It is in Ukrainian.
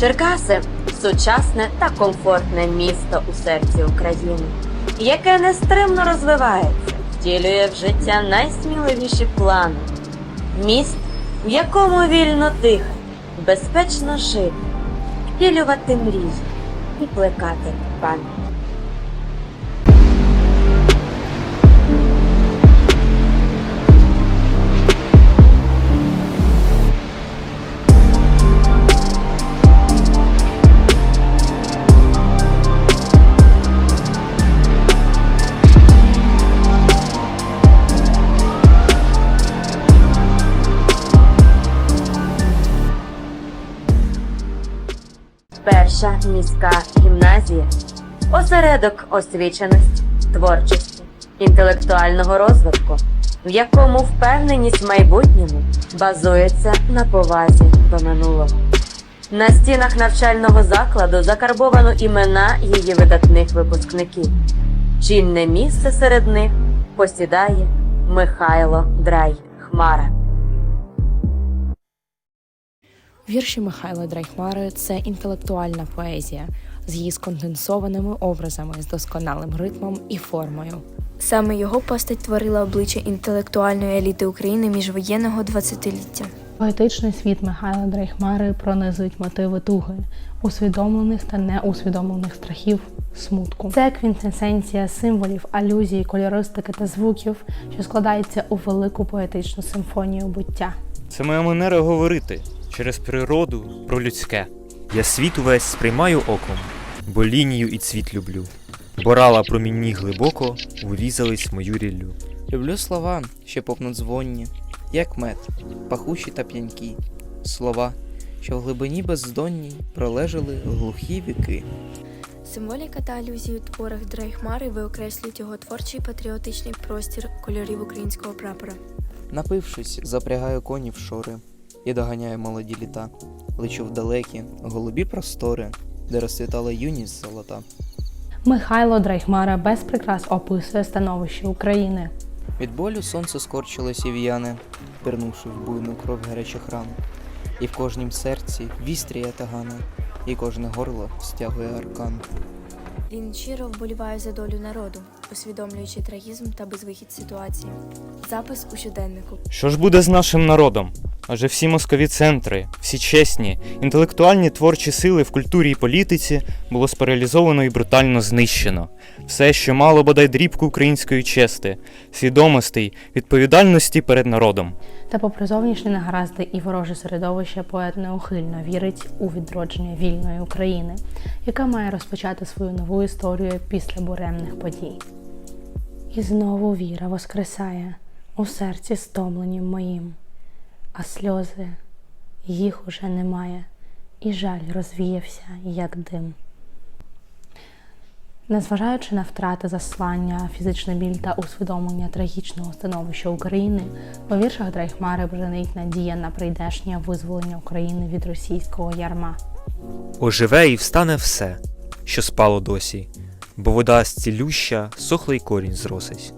Черкаси сучасне та комфортне місто у серці України, яке нестримно розвивається, втілює в життя найсміливіші плани. Міст, в якому вільно дихати, безпечно жити, втілювати мрії і плекати пам'ять. Перша міська гімназія осередок освіченості, творчості, інтелектуального розвитку, в якому впевненість в майбутньому базується на повазі до минулого. На стінах навчального закладу закарбовано імена її видатних випускників. Чільне місце серед них посідає Михайло Драй Хмара. Вірші Михайла Драйхмари це інтелектуальна поезія з її сконденсованими образами, з досконалим ритмом і формою. Саме його постать творила обличчя інтелектуальної еліти України міжвоєнного 20-ліття. Поетичний світ Михайла Дрейхмари пронизують мотиви туги, усвідомлених та неусвідомлених страхів, смутку. Це квінтесенція символів, алюзій, кольористики та звуків, що складається у велику поетичну симфонію буття. Це моя манера говорити через природу про людське. Я світ увесь сприймаю оком, бо лінію і цвіт люблю. Борала промінні глибоко, урізались в мою ріллю. Люблю слова, що попнуть дзвонні, як мед, пахучі та п'янкі. Слова, що в глибині бездонній пролежали глухі віки. Символіка та алюзії у творах Драйхмари виокреслюють його творчий патріотичний простір кольорів українського прапора. Напившись, запрягаю коні в шори і доганяю молоді літа. Лечу в далекі, голубі простори, де розцвітала юність золота. Михайло Драйхмара без прикрас описує становище України. Від болю сонце скорчилось і в'яне, пірнувши в буйну кров гарячих ран. І в кожнім серці вістрія тагане, і кожне горло стягує аркан. Він щиро вболіває за долю народу, усвідомлюючи трагізм та безвихід ситуації. Запис у щоденнику. Що ж буде з нашим народом? Адже всі москові центри, всі чесні, інтелектуальні творчі сили в культурі і політиці було спаралізовано і брутально знищено. Все, що мало бодай дрібку української чести, свідомостей, відповідальності перед народом. Та попри зовнішні негаразди і вороже середовище, поет неухильно вірить у відродження вільної України, яка має розпочати свою нову історію після буремних подій. І знову віра воскресає у серці стомленім моїм, а сльози їх уже немає, і жаль розвіявся, як дим. Незважаючи на втрати заслання, фізичний біль та усвідомлення трагічного становища України, у віршах Драйхмари бренить надія на прийдешнє визволення України від російського ярма. Оживе і встане все, що спало досі, бо вода зцілюща, сохлий корінь зросить.